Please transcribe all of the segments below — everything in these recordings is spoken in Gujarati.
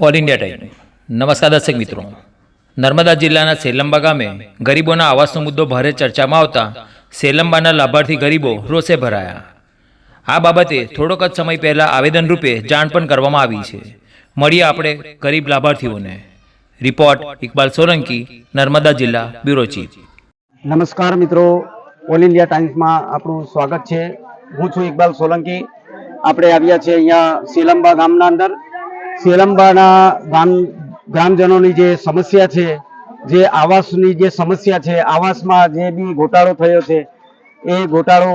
ઓલ ઇન્ડિયા ટાઈમ નમસ્કાર દર્શક મિત્રો. નર્મદા જિલ્લાના સેલંબા ગામે ગરીબોના આવાસનો મુદ્દો ભારે ચર્ચામાં આવતા સેલંબાના લાભાર્થી ગરીબો રોષે ભરાયા. આ બાબતે થોડોક જ સમય પહેલાં આવેદન રૂપે જાણ પણ કરવામાં આવી છે. મળીએ આપણે ગરીબ લાભાર્થીઓને. રિપોર્ટ ઇકબાલ સોલંકી, નર્મદા જિલ્લા બ્યુરો ચીફ. નમસ્કાર મિત્રો. ઓલ ઇન્ડિયા ટાઈમ્સમાં આપણું સ્વાગત છે. હું છું ઇકબાલ સોલંકી. આપણે આવ્યા છીએ અહીંયા સેલંબા ગામના અંદર. સેલંબાના ગામ ગ્રામજનોની જે સમસ્યા છે, જે આવાસની જે સમસ્યા છે, આવાસમાં જે બી ગોટાળો થયો છે, એ ગોટાળો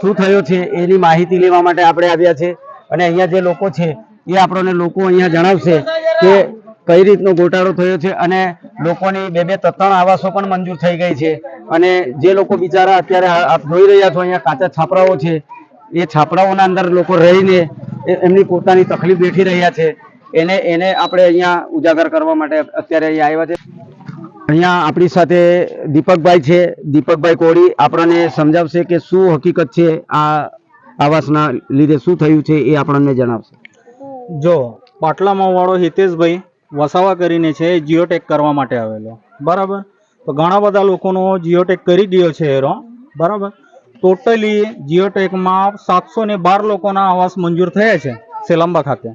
શું થયો છે, એની માહિતી લેવા માટે આપણે આવ્યા છે. અને અહીંયા જે લોકો છે, એ આપણને લોકો અહીંયા જણાવશે કે કઈ રીતનો ગોટાળો થયો છે અને લોકોની બે બે ત્રણ આવાસો પણ મંજૂર થઈ ગઈ છે. અને જે લોકો બિચારા અત્યારે આપ જોઈ રહ્યા છો, અહીંયા કાચા છાપરાઓ છે એ છાપરાઓના અંદર લોકો રહીને એમની પોતાની તકલીફ બેઠી રહ્યા છે. એને એને આપણે અહીંયા ઉજાગર કરવા માટે અત્યારે અહીંયા આવ્યા છે. અહીંયા આપણી સાથે દીપકભાઈ છે. દીપકભાઈ કોળી આપણને સમજાવશે કે શું હકીકત છે આ આવાસના લીધે શું થયું છે એ આપણને જણાવશે. જો, પાટલામાં વાળો હિતેશભાઈ વસાવા કરીને છે જીઓટેક કરવા માટે આવેલો. બરાબર? તો ઘણા બધા લોકોનો જીઓટેક કરી ગયો છે એરો. બરાબર? ટોટલી જીઓટેકમાં સાતસો ને બાર લોકોના આવાસ મંજૂર થયા છે સેલંબા ખાતે.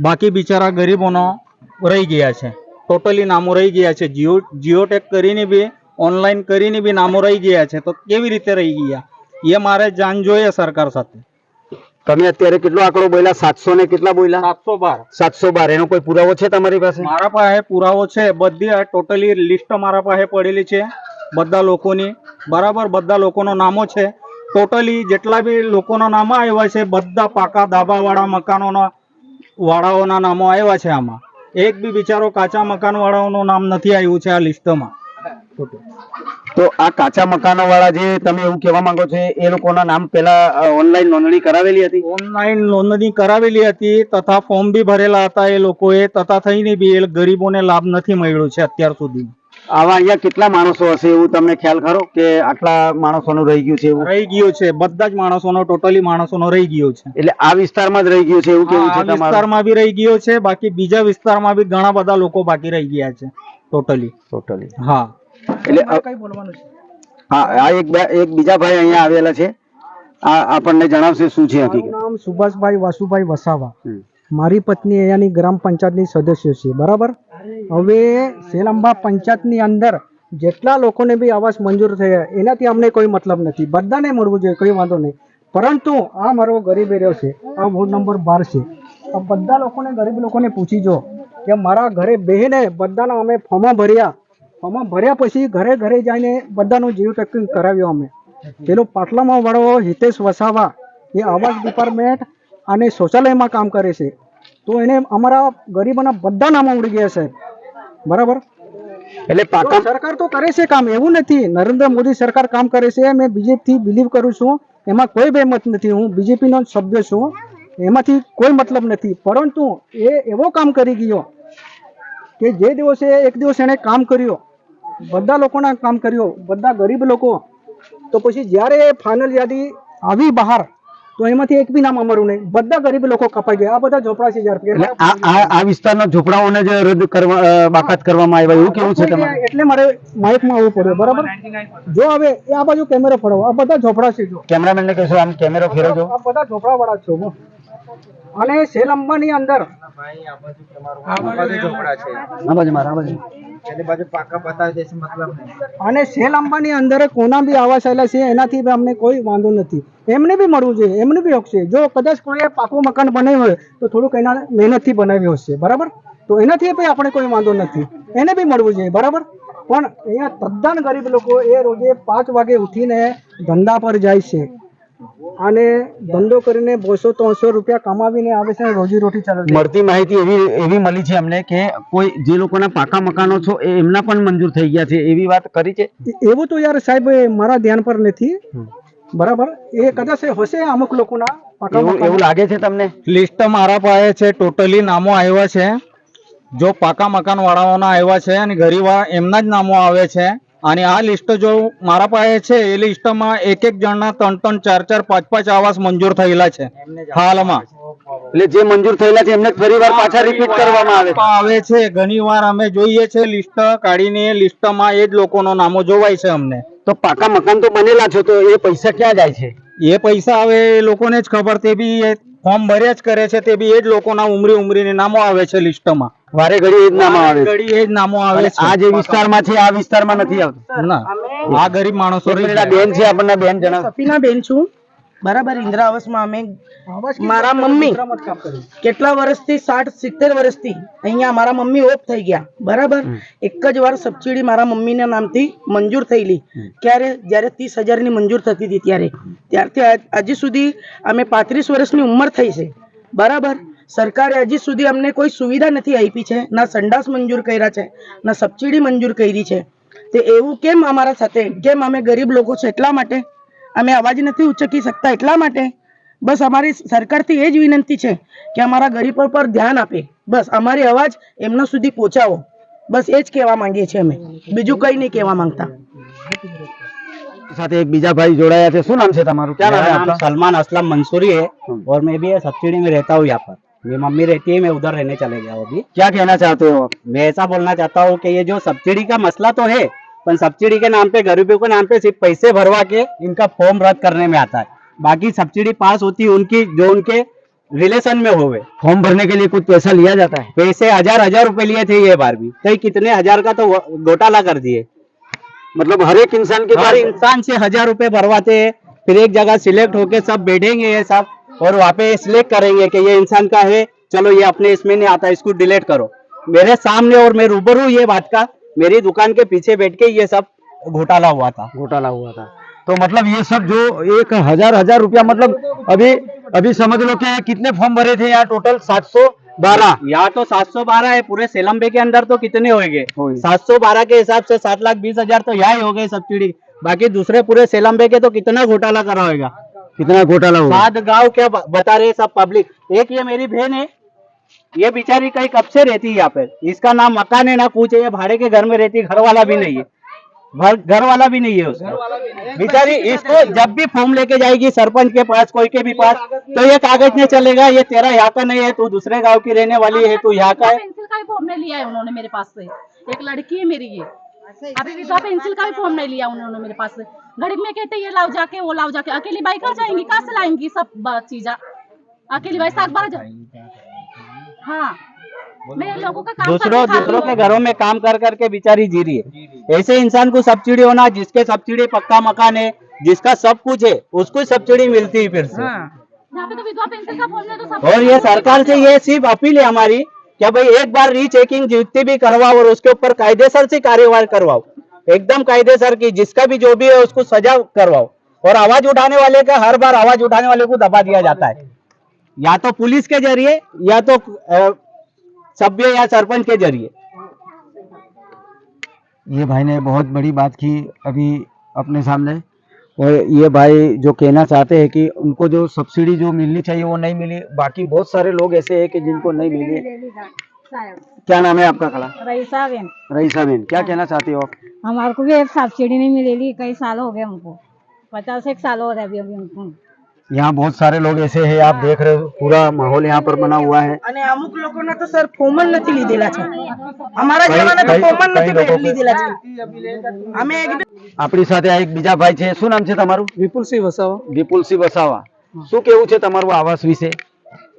બાકી બિચારા ગરીબોનો રહી ગયા છે. ટોટલી નામો રહી ગયા છે. જીઓ જીઓટેક કરીને બી ઓનલાઈન કરીને બી નામો રહી ગયા છે. તો કેવી રીતે રહી ગયા? એ મારે જાણ જોઈએ સરકાર સાથે. તમે અત્યારે કેટલો આંકડો બોલ્યા? સાતસો ને કેટલા બોલ્યા? સાતસો બાર. સાતસો બાર. એનો કોઈ પુરાવો છે તમારી પાસે? મારા પાસે પુરાવો છે. બધી આ ટોટલી લિસ્ટ મારા પાસે પડેલી છે. બધા લોકોની બરાબર બધા લોકોનો નામો છે. ટોટલી જેટલા બી લોકોના નામો આવ્યા છે બધા પાકા ધાબાવાળા મકાનોના વાળાઓના નામો આવ્યા છે આમાં. એક બી બિચારો કાચા મકાનવાળાઓનું નામ નથી આવ્યું છે આ લિસ્ટમાં. તો આ કાચા મકાનો વાળા જે તમે એવું કહેવા માંગો છો એ લોકોના નામ પહેલા ઓનલાઈન નોંધણી કરાવેલી હતી? ઓનલાઈન નોંધણી કરાવેલી હતી તથા ફોર્મ બી ભરેલા હતા એ લોકોએ તથા થઈને બી એ ગરીબોને લાભ નથી મળ્યો છે અત્યાર સુધી. આવા અહીંયા કેટલા માણસો હશે એવું તમને ખ્યાલ ખરો કે આટલા માણસોનું રહી ગયું છે એવું? રહી ગયો છે. બધા જ માણસોનો ટોટલી માણસોનો રહી ગયો છે. એટલે આ વિસ્તારમાં જ રહી ગયું છે એવું કેવું છે તમારું? વિસ્તારમાં બી રહી ગયો છે. બાકી બીજા વિસ્તારમાં બી ઘણા બધા લોકો બાકી રહી ગયા છે. ટોટલી ટોટલી હા. એટલે કઈ બોલવાનું છે? હા આ એક એક બીજા ભાઈ અહીંયા આવેલા છે. આ આપણને જણાવશે શું છે હકીકત? નામ સુભાષભાઈ વાસુભાઈ વસાવા. મારી પત્ની અહીંયાની ગ્રામ પંચાયતની સદસ્ય છે, બરાબર? હવે સેલંબા પંચાયતની અંદર જેટલા લોકોને બી આવાસ મંજૂર થયા, એનાથી અમને કોઈ મતલબ નથી. બધાને મળવું જોઈએ, કોઈ વાંધો નહીં. પરંતુ આ મારો ગરીબ એરિયો છે, આ વોર્ડ નંબર બાર છે. આ બધા લોકોને, ગરીબ લોકોને પૂછી જો કે મારા ઘરે બેહીને બધાના અમે ફોર્મ ભર્યા. ફોર્મ ભર્યા પછી ઘરે ઘરે જઈને બધાનું જીવ ટેકિંગ કરાવ્યું અમે. પેલો પાટલામાં વાળો હિતેશ વસાવા, એ આવાસ ડિપાર્ટમેન્ટ અને શૌચાલયમાં કામ કરે છે. તો એને અમારા ગરીબોના બધા નામો ઉડી ગયા છે. બરાબર? એટલે પાકા સરકાર તો કરે છે કામ એવું નથી. નરેન્દ્ર મોદી સરકાર કામ કરે છે મેં બીજેપી બિલીવ કરું છું. એમાં કોઈ બે મત નથી હું બીજેપીનો સભ્ય છું. એમાંથી કોઈ મતલબ નથી. પરંતુ એ એવો કામ કરી ગયો કે જે દિવસે એક દિવસ એણે કામ કર્યો બધા લોકોના કામ કર્યો બધા ગરીબ લોકો તો પછી જ્યારે ફાઇનલ યાદી આવી બહાર તો એમાંથી એક બી નામ અમારું નહીં. બધા ગરીબ લોકો કપાઈ ગયા. આ બધા ઝોપડા છે જ્યારે આ વિસ્તારના ઝોપડાઓને જ રદ કરવા બાકાત કરવામાં આવ્યા. એવું કેવું છે તમારે? એટલે મારે માઇકમાં આવવું પડ્યું બરાબર? જો હવે એ આ બાજુ કેમેરો ફરવો આ બધા ઝોપડા છે જો કેમેરામેન ને કહેશો આમ કેમેરો ફેરવજો. આ બધા ઝોપડા વાળા છો. અને સેલંબાની અંદર અને બાજુ મારા આ બાજુ અને સેલંબાની અંદર કોના બી આવાસ આવેલા છે એનાથી અમને કોઈ વાંધો નથી. એમને બી મળવું જોઈએ એમને બી હક છે જો કદાચ કોઈએ પાકું મકાન બનાવ્યું હોય તો થોડુંક એના મહેનતથી બનાવ્યું હશે બરાબર? તો એનાથી ભાઈ આપણે કોઈ વાંધો નથી. એને બી મળવું જોઈએ બરાબર? પણ અહીંયા તદ્દન ગરીબ લોકો એ રોજે પાંચ વાગે ઉઠીને ધંધા પર જાય છે. અને ધંધો કરીને બસો ત્રણસો રૂપિયા કમાવીને આવે છે રોજીરોટી રોજી ચાલે મળતી માહિતી એવી એવી મળી છે અમને કે કોઈ જે લોકોના પાકા મકાનો છો એ એમના પણ મંજૂર થઈ ગયા છે એવી વાત કરી છે? એવું તો યાર સાહેબ મારા ધ્યાન પર નથી. બરાબર? એ કદાચ હશે અમુક લોકોના એવું એવું લાગે છે તમને? લિસ્ટ મારા પાસે છે ટોટલી નામો આવ્યા છે. જો પાકા મકાન વાળાઓના આવ્યા છે અને ગરીબ એમના જ નામો આવે છે. અને આ લિસ્ટ જો મારા પાસે છે એ લિસ્ટમાં એક એક જણના ત્રણ ત્રણ ચાર ચાર પાંચ પાંચ આવાસ મંજૂર થયેલા છે હાલમાં. એટલે જે મંજૂર થયેલા છે એમને ફરી વાર પાછા રિપીટ કરવામાં આવે આવે છે. ઘણી વાર અમે જોઈએ છે લિસ્ટ કાઢીને લિસ્ટમાં એ જ લોકોનો નામો જોવાય છે અમને. તો પાકા મકાન તો બનેલા છે તો એ પૈસા ક્યાં જાય છે? એ પૈસા હવે એ લોકોને જ ખબર તે બી ફોર્મ ભર્યા જ કરે છે તે બી એ જ લોકોના ઉમરી ઉમરીને નામો આવે છે લિસ્ટમાં. વારે ઘડી એ જ નામ આવે છે. ઘડી એ જ નામો આવે અને છે. આ જે વિસ્તારમાં છે આ વિસ્તારમાં નથી આવતું. ના આ ગરીબ માણસો એક મિનિટ આ બેન છે આપણને બેન જણાવો સફીના બેન છું. બરાબર ઇન્દિરા આવાસમાં અમે મારા મમ્મી કેટલા વર્ષથી સાઠ સિત્તેર વર્ષથી અહીંયા મારા મમ્મી ઓફ થઈ ગયા. બરાબર? એક જ વાર સબસિડી મારા મમ્મીના નામથી મંજૂર થયેલી. ક્યારે? જ્યારે ત્રીસ હજારની મંજૂર થતી હતી ત્યારે. ત્યારથી આજ- હજી સુધી અમે પાંત્રીસ વર્ષની ઉંમર થઈ છે. બરાબર? સરકારે હજી સુધી અમને કોઈ સુવિધા નથી આપી છે ના સંડાસ મંજૂર કર્યા છે ના સબસિડી મંજૂર કરી છે તે એવું કેમ અમારા સાથે કેમ અમે ગરીબ લોકો છે એટલા માટે અમે અવાજ નથી ઉચકી શકતા એટલા માટે બસ અમારી સરકારથી એ જ વિનંતી છે કે અમારા ગરીબો પર ધ્યાન આપે બસ અમારી અવાજ એમના સુધી પહોંચાવો બસ એ જ કહેવા માંગીએ છીએ અમે બીજું કંઈ નહીં કહેવા માંગતા સાથે એક બીજા ભાઈ જોડાયા છે શું નામ છે તમારું ક્યાં નામ है मेरा नाम आपका सलमान असलम मंसूरी है और मैं भी सब्सिडी में रहता हूँ यहाँ पर मेरी मम्मी रहती है मैं उधर रहने चले गया हूँ अभी। क्या कहना चाहते हो आप? मैं ऐसा बोलना चाहता हूँ कि ये जो सब्सिडी का मसला तो है पर सब्सिडी के नाम पे गरीबों के नाम पे सिर्फ़ पैसे भरवा के इनका फॉर्म रद्द करने में आता है। बाकी सब्सिडी पास होती है उनकी जो उनके रिलेशन में होवे। फॉर्म भरने के लिए कुछ पैसा लिया जाता है? पैसे हज़ार हज़ार रुपए लिए थे ये बार भी। कई कितने हज़ार का तो घोटाला कर दिए। मतलब हर एक इंसान के हर इंसान से हज़ार रुपए भरवाते हैं फिर एक जगह सिलेक्ट होके सब बैठेंगे ये सब। और वहाँ पे सिलेक्ट करेंगे कि ये इंसान का है। चलो ये अपने इसमें नहीं आता इसको डिलीट करो। मेरे सामने और मैं रूबरू हूँ ये बात का मेरी दुकान के पीछे बैठ के ये सब घोटाला हुआ था। घोटाला हुआ था। तो मतलब ये सब जो एक हज़ार हज़ार रुपया मतलब अभी अभी समझ लो कि कितने फॉर्म भरे थे यहाँ टोटल सात सौ बारह। यहाँ तो 712 है पूरे सेलम्बे के अंदर तो कितने होंगे होंगे। 712 के हिसाब से सात लाख बीस हज़ार तो यहाँ ही हो गए सब्सिडी बाकी दूसरे पूरे सेलम्बे के तो कितना घोटाला करा होगा? कितना घोटाला हुआ? सात गाँव क्या बता रहे सब पब्लिक एक ये मेरी बहन है ये बेचारी कहीं कब से रहती है यहाँ पे इसका नाम मकान है ना कुछ है ये भाड़े के घर में रहती है घर वाला भी नहीं है। घर घर वाला भी नहीं है उसका। बेचारी इसको जब भी फॉर्म लेके जाएगी सरपंच के पास कोई के भी पास तो ये कागज़ नहीं चलेगा ये तेरा यहाँ का नहीं है तू दूसरे गाँव की रहने वाली है तू यहाँ का है। पेंसिल का भी फॉर्म नहीं लिया है उन्होंने मेरे पास से। एक लड़की है मेरी ये। अभी विधवा पेंसिल का भी फॉर्म नहीं लिया उन्होंने मेरे पास से। गरीब में कहते ये लाओ जाके वो लाओ जाके अकेली बाई कहाँ जाएँगी कहाँ से लाएँगी सब चीजा? अकेली बाई साग बारह जा हाँ। मेरे लोगों का काम दूसरों दूसरों के घरों में काम कर करके बेचारी जी रही है। ऐसे इंसान को सब्सिडी होना जिसके सब्सिडी पक्का मकान है जिसका सब कुछ है उसको सब्सिडी मिलती है फिर से। यहाँ पे तो विधवा का फॉर्म तो सब और ये सरकार से ये सिर्फ़ अपील है हमारी क्या भाई एक बार रीचेकिंग जितनी भी करवाओ और उसके ऊपर कायदेसर से कार्यवाही करवाओ। एकदम कायदे सर की, जिसका भी जो भी है, उसको सजा करवाओ। और आवाज़ उठाने वाले का, हर बार आवाज़ उठाने वाले को दबा दिया जाता है। या तो पुलिस के ज़रिए, या तो सभ्य या सरपंच के ज़रिए। ये भाई ने बहुत बड़ी बात की अभी अपने सामने। और ये भाई जो कहना चाहते हैं कि उनको जो सब्सिडी जो मिलनी चाहिए, वो नहीं मिली। बाकी बहुत सारे लोग ऐसे हैं कि जिनको नहीं मिली। क्या नाम है आपका खड़ा रईसा बेन रईसा बेन क्या कहना चाहते हो आप हमारे को भी अब सब्सिडी नहीं मिलेगी कई साल हो गए हमको पचास एक साल हो रहे अभी अभी हमको यहाँ बहुत सारे लोग ऐसे हैं आप देख रहे हो पूरा माहौल यहाँ पर बना हुआ है અને અમુક લોકોના તો સર ફોર્મ જ નથી લીધેલા છે અમારા કઈ- જેવાના તો કઈ- ફોર્મ જ કઈ નથી લોકો કે- લીધેલા છે અમે એક આપણી સાથે આ એક બીજા ભાઈ છે શું નામ છે તમારું વિપુલસિંહ વસાવા વિપુલસિંહ વસાવા શું કેવું છે તમારું આવાસ વિશે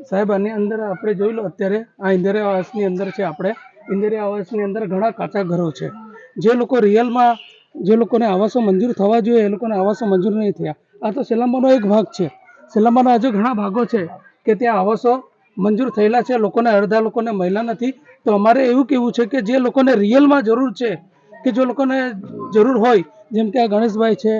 સાહેબ, આની અંદર આપણે જોઈ લો અત્યારે, આ ઇન્દિરા આવાસની અંદર છે આપણે. ઇન્દિરા આવાસની અંદર ઘણા કાચા ઘરો છે. જે લોકો રિયલમાં, જે લોકોને આવાસો મંજૂર થવા જોઈએ, એ લોકોને આવાસો મંજૂર નહીં થયા. આ તો સેલામાનો એક ભાગ છે. સેલામાના હજુ ઘણા ભાગો છે કે ત્યાં આવાસો મંજૂર થયેલા છે, લોકોને અડધા લોકોને મહિલા નથી. તો અમારે એવું કહેવું છે કે જે લોકોને રિયલમાં જરૂર છે, કે જો લોકોને જરૂર હોય, જેમ કે આ ગણેશભાઈ છે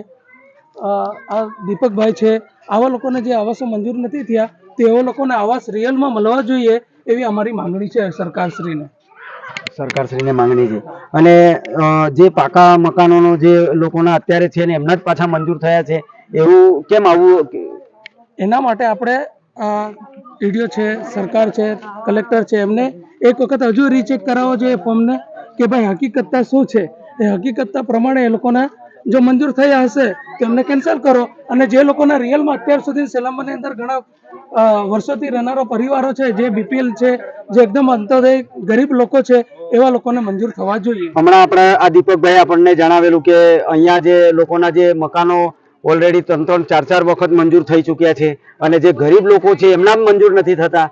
આ દીપકભાઈ છે, આવા લોકોને જે આવાસો મંજૂર નથી થયા તો એવા લોકોને આવાસ રિયલમાં મળવા જોઈએ એવી અમારી માંગણી છે સરકારશ્રીને. સરકારશ્રીને માંગણી છે. અને જે પાકા મકાનોનો જે લોકોના અત્યારે છે ને એમના જ પાછા મંજૂર થયા છે એવું કેમ આવું? એના માટે આપણે ટીડીઓ છે સરકાર છે કલેક્ટર છે એમને એક વખત હજુ રીચેક કરાવવો જોઈએ ફોર્મને કે ભાઈ હકીકતતા શું છે? એ હકીકતતા પ્રમાણે એ લોકોના જો મંજૂર થયા હશે તો એમને કેન્સલ કરો. અને જે લોકોના રિયલમાં અત્યાર સુધી સેલમ્બાની અંદર ઘણા વર્ષોથી રહેનારો પરિવારો છે જે બીપીએલ છે જે એકદમ અંતોદય ગરીબ લોકો છે એવા લોકોને મંજૂર થવા જોઈએ. હમણાં આપણે આ દીપકભાઈ આપણને જણાવેલું કે અહીંયા જે લોકોના જે મકાનો ઓલરેડી ત્રણ ત્રણ ચાર ચાર વખત મંજૂર થઈ ચૂક્યા છે અને જે ગરીબ લોકો છે એમના મંજૂર નથી થતા.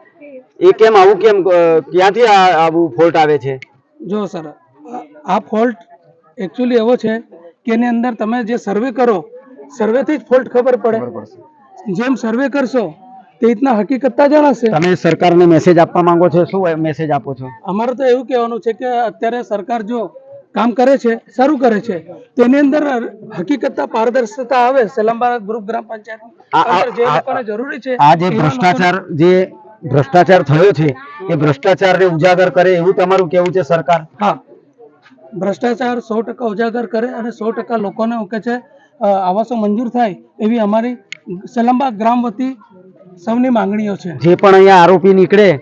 એ કેમ આવું કેમ ક્યાંથી આવું ફોલ્ટ આવે છે? જો સર આ- આ ફોલ્ટ એકચ્યુઅલી એવો છે કે એની અંદર તમે જે સર્વે કરો સર્વેથી જ ફોલ્ટ ખબર પડે. જેમ સર્વે કરશો તે રીતના હકીકતતા જણાશે તમે સરકારને મેસેજ આપવા માંગો છો? શું મેસેજ આપો છો? અમારે તો એવું કહેવાનું છે કે અત્યારે સરકાર જો કામ કરે છે સારું કરે છે તેની અંદર હકીકતતા પારદર્શકતા આવે. સેલંબા ગ્રુપ ગ્રામ પંચાયત જે લોકોને જરૂરી છે આ જે ભ્રષ્ટાચાર જે ભ્રષ્ટાચાર થયો છે એ ભ્રષ્ટાચારને ઉજાગર કરે એવું તમારું કેવું છે સરકાર? હા. ભ્રષ્ટાચાર સો ટકા ઉજાગર કરે અને સો ટકા લોકોને કે છે આવાસો મંજૂર થાય એવી અમારી સેલંબા ગ્રામ વતી સૌની માંગણીઓ છે. જે પણ અહીંયા આરોપી નીકળે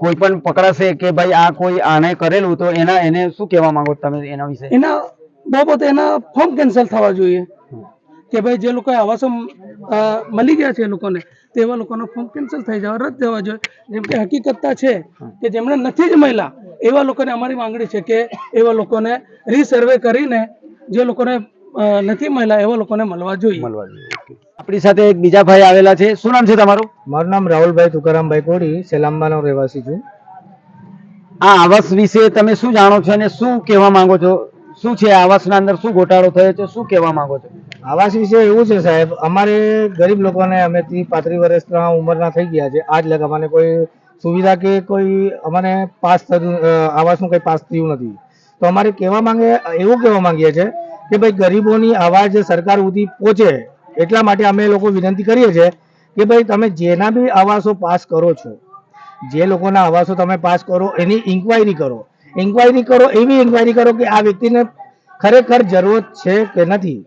કોઈ પણ પકડાશે કે ભાઈ આ કોઈ આને કરેલું તો એના એને શું કહેવા માંગો તમે એના વિશે? એના બાબતે એના ફોર્મ કેન્સલ થવા જોઈએ. કે ભાઈ જે લોકો આવાસો મળી ગયા છે એ લોકોને તેવા લોકોનો ફોર્મ કેન્સલ થઈ જવા રદ થવા જોઈએ. જેમ કે હકીકતતા છે કે જેમણે નથી જ મળ્યા એવા લોકોને અમારી માંગણી છે કે એવા લોકોને રીસર્વે કરીને જે લોકોને નથી મળ્યા એવા લોકોને મળવા જોઈએ. આપણી સાથે એક બીજા ભાઈ આવેલા છે. શું નામ છે તમારું? મારું નામ રાહુલભાઈ તુકારામભાઈ કોડી સેલાંબાનો રહેવાસી છું. આ આવાસ વિશે તમે શું જાણો છો અને શું કહેવા માંગો છો? શું છે આવાસના અંદર? શું ગોટાળો થયો છે? શું કહેવા માંગો છો? આવાસ વિશે એવું છે સાહેબ અમારે ગરીબ લોકોને અમે ત્રીસ પાંત્રીસ વર્ષના ઉંમરના થઈ ગયા છે. આજ લગ અમને કોઈ સુવિધા કે કોઈ અમને પાસ થતું આવાસનું કંઈ પાસ થયું નથી. તો અમારે કહેવા માંગે એવું કહેવા માંગીએ છીએ કે ભાઈ ગરીબોની આવાજ સરકાર સુધી પહોંચે એટલા માટે અમે લોકો વિનંતી કરીએ છીએ કે ભાઈ તમે જેના બી આવાસો પાસ કરો છો, જે લોકોના આવાસો તમે પાસ કરો, એની ઇન્ક્વાયરી કરો. ઇન્ક્વાયરી કરો, એવી ઇન્ક્વાયરી કરો કે આ વ્યક્તિને ખરેખર જરૂરત છે કે નથી.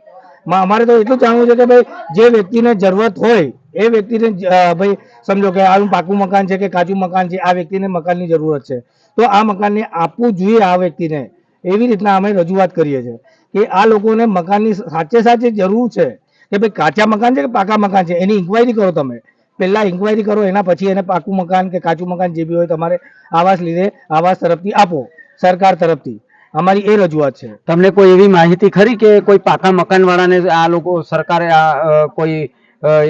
અમારે તો એટલું જાણવું છે કે ભાઈ, જે વ્યક્તિને જરૂરત હોય, એ વ્યક્તિને ભાઈ, સમજો કે આનું પાકું મકાન છે કે કાચું મકાન છે, આ વ્યક્તિને મકાનની જરૂરત છે. તો આ મકાનને આપવું જોઈએ આ વ્યક્તિને. એવી રીતના અમે રજૂઆત કરીએ છીએ કે આ લોકોને મકાનની સાચે સાચે જરૂર છે. કે ભાઈ કાચા મકાન છે કે પાકા મકાન છે? એની ઇન્ક્વાયરી કરો તમે. પહેલા ઇન્ક્વાયરી કરો એના પછી એને પાકું મકાન કે કાચું મકાન જે બી હોય તમારે આવાસ લીધે આવાસ તરફથી આપો સરકાર તરફથી. અમારી એ રજૂઆત છે. તમને કોઈ એવી માહિતી ખરી કે કોઈ પાકા મકાન વાળાને આ લોકો સરકારે આ કોઈ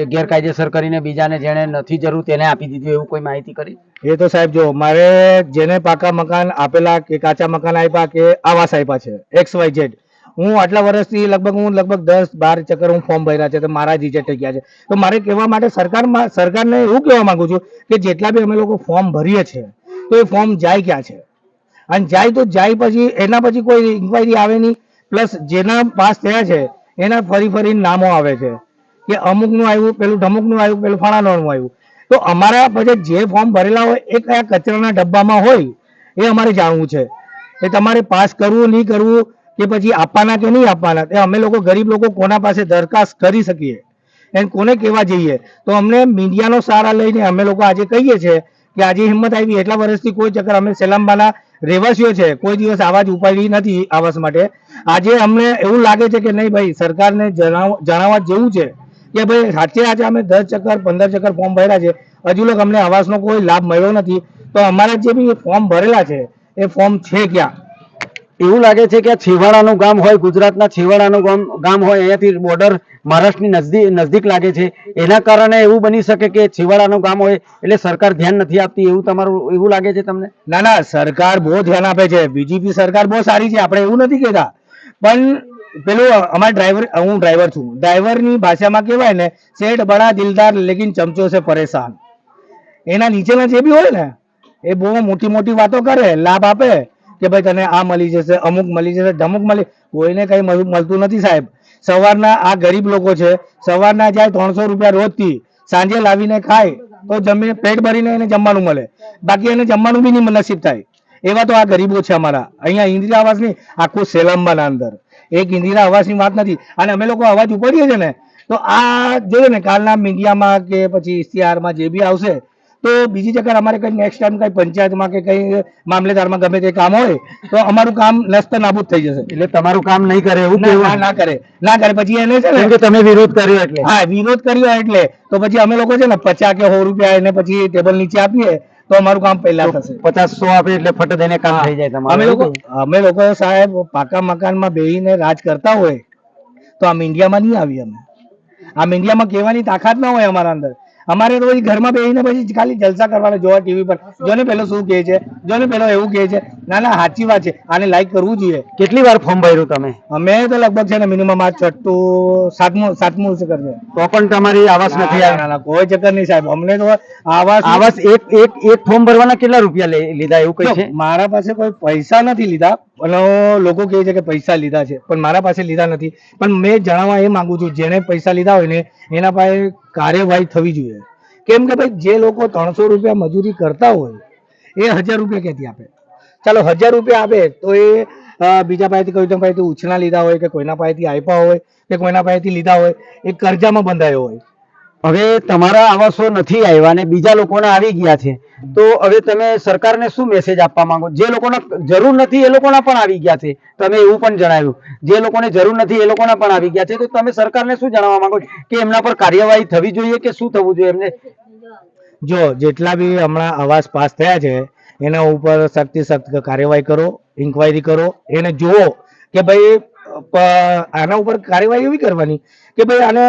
ગેરકાયદેસર કરીને બીજાને જેને નથી જરૂર તેને આપી દીધું એવું કોઈ માહિતી કરી એ તો સાહેબ જો મારે જેને પાકા મકાન આપેલા કે કાચા મકાન આપ્યા કે આવાસ આપ્યા છે એક્સ વાય ઝેડ હું આટલા વર્ષથી લગભગ હું લગભગ દસ બાર ચક્કર હું ફોર્મ ભર્યા છે, તો મારા રિજેક્ટ થઈ ગયા છે. તો મારે કહેવા માટે સરકારમાં સરકારને એવું કહેવા માંગુ છું કે જેટલા બી અમે લોકો ફોર્મ ભરીએ છીએ તો એ ફોર્મ જાય ક્યાં છે? અને જાય તો જાય પછી, એના પછી કોઈ ઇન્કવાયરી આવે નહીં. પ્લસ જેના પાસ થયા છે, એના ફરી ફરી નામો આવે છે કે અમુકનું આવ્યું, પેલું ઢમુકનું આવ્યું, પેલું ફાણાનોનું આવ્યું. તો અમારા પછી જે ફોર્મ ભરેલા હોય એ કયા કચરાના ડબ્બામાં હોય, એ અમારે જાણવું છે. એ તમારે પાસ કરવું, નહીં કરવું કે પછી આપવાના કે નહીં આપવાના? તે અમે લોકો ગરીબ લોકો કોના પાસે દરખાસ્ત કરી શકીએ? એને કોને કહેવા જઈએ? તો અમને મીડિયાનો સહારા લઈને અમે લોકો આજે કહીએ છીએ કે આજે હિંમત આવી. એટલા વર્ષથી કોઈ ચક્કર અમે સેલાંબાના રહેવાસીઓ છે. કોઈ દિવસ આવાજ ઉપાડી નથી આવાસ માટે. આજે અમને એવું લાગે છે કે નહીં ભાઈ, સરકારને જણાવવા જેવું છે કે ભાઈ, સાચે આજે અમે દસ ચક્કર, પંદર ચક્કર ફોર્મ ભર્યા છે. હજુ લોકો અમને આવાસનો કોઈ લાભ મળ્યો નથી. તો અમારા જે બી ફોર્મ ભરેલા છે, એ ફોર્મ છે ક્યાં? એવું લાગે છે કે આ છેવાડાનું ગામ હોય, ગુજરાતના છેવાડાનું ગામ ગામ હોય, અહીંયાથી બોર્ડર મહારાષ્ટ્રની નજદીક નજદીક લાગે છે. એના કારણે એવું બની શકે કે છેવાડાનું ગામ હોય, એટલે સરકાર ધ્યાન નથી આપતી, એવું તમારું, એવું લાગે છે તમને? ના ના, સરકાર બહુ ધ્યાન આપે છે. બીજેપી સરકાર બહુ સારી છે, આપણે એવું નથી કહેતા. પણ પેલું, અમારા ડ્રાઈવર હું ડ્રાઈવર છું. ડ્રાઈવરની ભાષામાં કહેવાય ને, શેઠ, બડા, દિલદાર, લેકિન ચમચો છે પરેશાન. એના નીચેના જે બી હોય ને, એ બહુ મોટી મોટી વાતો કરે, લાભ આપે. કે ભાઈ તને આ મળી જશે, અમુક મળી જશે, ધમુક મળી, કોઈને કઈ મળતું નથી સાહેબ. સવારના આ ગરીબ લોકો છે, સવારના જાય ત્રણસો રૂપિયા રોજથી, સાંજે લાવીને ખાય, તો જમીને પેટ ભરીને એને જમવાનું મળે. બાકી એને જમવાનું બી નહીં નસીબ થાય. એવા તો આ ગરીબો છે અમારા. અહીંયા ઇન્દિરા આવાસ નહીં આખું સેલમ્બાના અંદર. એક ઇન્દિરા આવાસની વાત નથી. અને અમે લોકો અવાજ ઉપાડીએ છીએ ને, તો આ જોઈએ ને કાલના મીડિયામાં કે પછી ઇશ્તિહારમાં જે બી આવશે તો બીજી જગ્યાએ અમારે કઈ નેક્સ્ટ ટાઈમ કઈ પંચાયતમાં કે કઈ મામલેદારમાં ગમે તે કામ હોય તો અમારું કામ નસ્ત નાબૂદ થઈ જશે. એટલે તમારું કામ નહીં કરે એવું ના કરે. ના કરે પછી એને છે ને કે તમે વિરોધ કર્યો એટલે. હા વિરોધ કર્યો એટલે. તો પછી અમે લોકો છે ને પચાસ કે સો રૂપિયા એને પછી ટેબલ નીચે આપીએ તો અમારું કામ પહેલા થશે. પચાસ સો આપે એટલે ફટ દઈને કામ થઈ જાય તમારું અમે લોકો અમે લોકો સાહેબ પાકા મકાનમાં બેહીને રાજ કરતા હોય તો આમ ઇન્ડિયામાં નહીં આવી અમે. આમ ઇન્ડિયામાં કહેવાની તાકાત ના હોય અમારા અંદર. અમારે તો પછી ઘરમાં બેસીને પછી ખાલી જલસા કરવાના જોવા ટીવી પર. જોને પેલો શું કહે છે? જોને પેલો એવું કહે છે? ના ના સાચી વાત છે. આને લાઈક કરવું જોઈએ. કેટલી વાર ફોર્મ ભર્યું તમે? અમે તો લગભગ છે ને મિનિમમ આ છઠ્ઠું સાતમું સાતમું છે કરશે તો પણ તમારી આવાસ નથી આવ્યા? આવી કોઈ ચક્કર નહીં સાહેબ. અમને તો આવાસ આવાસ એક એક એક ફોર્મ ભરવાના કેટલા રૂપિયા લીધા એવું કઈ છે? મારા પાસે કોઈ પૈસા નથી લીધા. અને લોકો કહે છે કે પૈસા લીધા છે. પણ મારા પાસે લીધા નથી. પણ મેં જણાવવા એ માંગુ છું જેને પૈસા લીધા હોય ને એના પાસે કાર્યવાહી થવી જોઈએ. કેમ કે ભાઈ, જે લોકો ત્રણસો રૂપિયા મજૂરી કરતા હોય, એ હજાર રૂપિયા ક્યાંથી આપે? ચાલો, હજાર રૂપિયા આપે તો એ બીજા પાસેથી કોઈના પાસેથી ઉછના લીધા હોય કે કોઈના પાસેથી આપ્યા હોય કે કોઈના પાસેથી લીધા હોય, એ કરજામાં બંધાયો હોય. હવે તમારા આવાસો નથી આવ્યા ને બીજા લોકોના આવી ગયા છે, તો હવે તમે સરકારને શું મેસેજ આપવા માંગો? જે લોકોને જરૂર નથી, એ લોકોના પણ આવી ગયા છે. તમે એવું પણ જણાવ્યું. જે લોકોને જરૂર નથી, એ લોકોના પણ આવી ગયા છે. તો તમે સરકારને શું જણાવવા માંગો કે એમના પર કાર્યવાહી થવી જોઈએ કે શું થવું જોઈએ એમને? જો, જેટલા બી હમણાં આવાસ પાસ થયા છે, એના ઉપર સખ્તી સખ્ત કાર્યવાહી કરો ઇન્કવાયરી કરો, એને જુઓ કે ભાઈ આના ઉપર કાર્યવાહી એવી કરવાની કે ભાઈ આને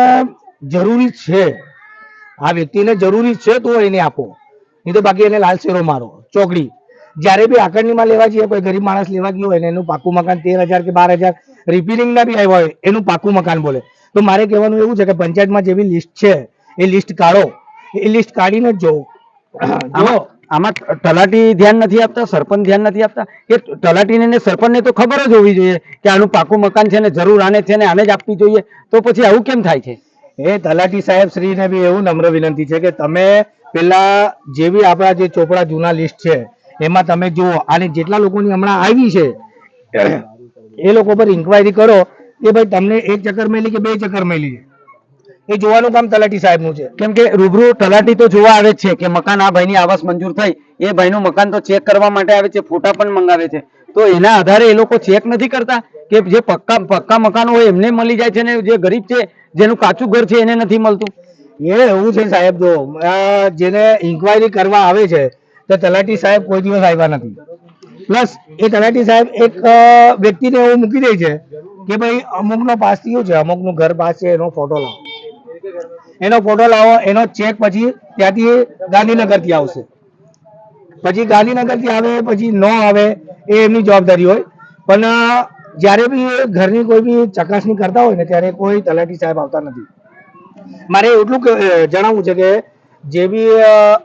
જરૂરી છે. આ વ્યક્તિને જરૂરી છે તો એને આપો. નહીં તો બાકી એને લાલ શેરો મારો. ચોકડી. જ્યારે બી આકરણીમાં લેવા જઈએ કોઈ ગરીબ માણસ લેવા ગયો હોય ને એનું પાકું મકાન તેર હજાર કે બાર હજાર રિપેરિંગના બી આવ્યા હોય એનું પાકું મકાન બોલે. તો મારે કહેવાનું એવું છે કે પંચાયતમાં જેવી લિસ્ટ છે એ લિસ્ટ કાઢો. એ લિસ્ટ કાઢીને જ જોવો. આમાં આમાં તલાટી ધ્યાન નથી આપતા સરપંચ ધ્યાન નથી આપતા. કે તલાટીને ને સરપંચને તો ખબર જ હોવી જોઈએ કે આનું પાકું મકાન છે ને જરૂર આને છે ને આને જ આપવી જોઈએ. તો પછી આવું કેમ થાય છે? એ તલાટી સાહેબ શ્રીને બી એવું નમ્ર વિનંતી છે કે તમે પેલા જેવી આપણા જે ચોપડા જૂના લિસ્ટ છે, એમાં તમે જુઓ અને જેટલા લોકોની હમણાં આવી છે, એ લોકો પર ઇન્કવાયરી કરો, કે ભાઈ તમને એક ચક્કર મેલી કે બે ચક્કર મેલી એ જોવાનું કામ તલાટી સાહેબનું છે. કેમ કે રૂબરૂ તલાટી તો જોવા આવે છે કે મકાન આ ભાઈની આવાસ મંજૂર થઈ, એ ભાઈનું મકાન તો ચેક કરવા માટે આવે છે, ફોટા પણ મંગાવે છે. તો એના આધારે એ લોકો ચેક નથી કરતા કે જે પક્કા પક્કા મકાનો હોય એમને મળી જાય છે ને જે ગરીબ છે, જેનું કાચું ઘર છે એને નથી મળતું? એ એવું છે સાહેબ, જો જેને ઇન્કવાયરી કરવા આવે છે, તો તલાટી સાહેબ કોઈ દિવસ આવ્યા નથી. પ્લસ એ તલાટી સાહેબ એક વ્યક્તિને એવું મૂકી દે છે કે ભાઈ અમુકનો પાસ થયો છે, અમુકનું ઘર પાસ છે, એનો ફોટો લાવો. એનો ફોટો લાવો, એનો ચેક પછી ત્યાંથી ગાંધીનગરથી આવશે. પછી ગાંધીનગરથી આવે, પછી ન આવે, એ એમની જવાબદારી હોય. પણ જ્યારે બી ઘરની કોઈ બી ચકાસણી કરતા હોય ને, ત્યારે કોઈ તલાટી સાહેબ આવતા નથી. મારે એટલું જણાવવું છે કે, જે બી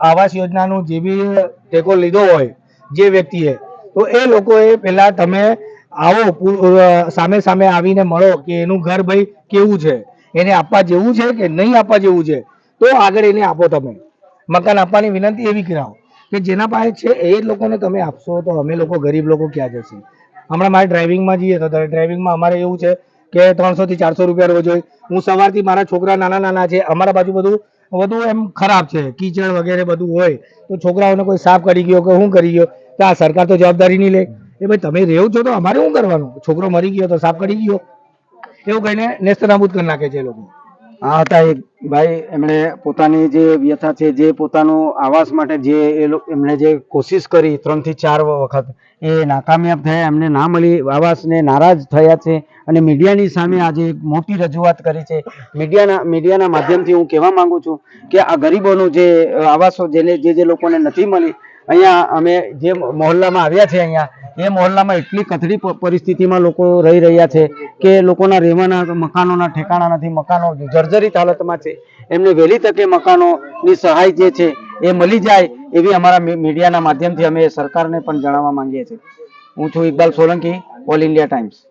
આવાસ યોજનાનું જે બી ટેકો લીધો હોય, જે વ્યક્તિએ, તો એ લોકોએ પહેલાં તમે આવો સામે સામે આવીને મળો કે એનું ઘર ભાઈ કેવું છે? એને આપવા જેવું છે કે નહીં આપવા જેવું છે? તો આગળ એને આપો તમે. મકાન આપવાની વિનંતી એવી કરાવો. કે જેના પાસે છે એ જ લોકોને તમે આપશો તો અમે લોકો ગરીબ લોકો ક્યાં જશે? હમણાં મારે ડ્રાઇવિંગમાં જઈએ તો ડ્રાઇવિંગમાં અમારે એવું છે કે ત્રણસો થી ચારસો રૂપિયા રોજ હોય. હું સવારથી મારા છોકરા નાના નાના છે, અમારા બાજુ બધું બધું એમ ખરાબ છે, કીચડ વગેરે બધું હોય. તો છોકરાઓને કોઈ સાફ કરી ગયો કે શું કરી ગયો, તો આ સરકાર તો જવાબદારી નહીં લે. એ ભાઈ, તમે રહેવું છો તો અમારે શું કરવાનું? છોકરો મરી ગયો તો સાફ કરી ગયો. એવું કહીને નેસ્તનાબૂદ કરી નાખે છે લોકો. આ હતા એક ભાઈ, એમણે પોતાની જે વ્યથા છે, જે પોતાનો આવાસ માટે જે એમણે જે કોશિશ કરી ત્રણથી ચાર વખત, એ નાકામયાબ થયા, એમને ના મળી, આવાસને નારાજ થયા છે અને મીડિયાની સામે આજે એક મોટી રજૂઆત કરી છે. મીડિયાના મીડિયાના માધ્યમથી હું કહેવા માંગુ છું કે આ ગરીબોનું જે આવાસો જેને, જે જે લોકોને નથી મળી અહીંયા અમે જે મહોલ્લામાં આવ્યા છે અહીંયા, એ મહોલ્લામાં એટલી કથળી પરિસ્થિતિમાં લોકો રહી રહ્યા છે કે લોકોના રહેવાના મકાનોના ઠેકાણા નથી, મકાનો જર્જરિત હાલતમાં છે. એમને વહેલી તકે મકાનોની સહાય જે છે એ મળી જાય એવી અમારા મીડિયાના માધ્યમથી અમે સરકારને પણ જણાવવા માંગીએ છીએ. હું છું Iqbal Solanki, all India Times.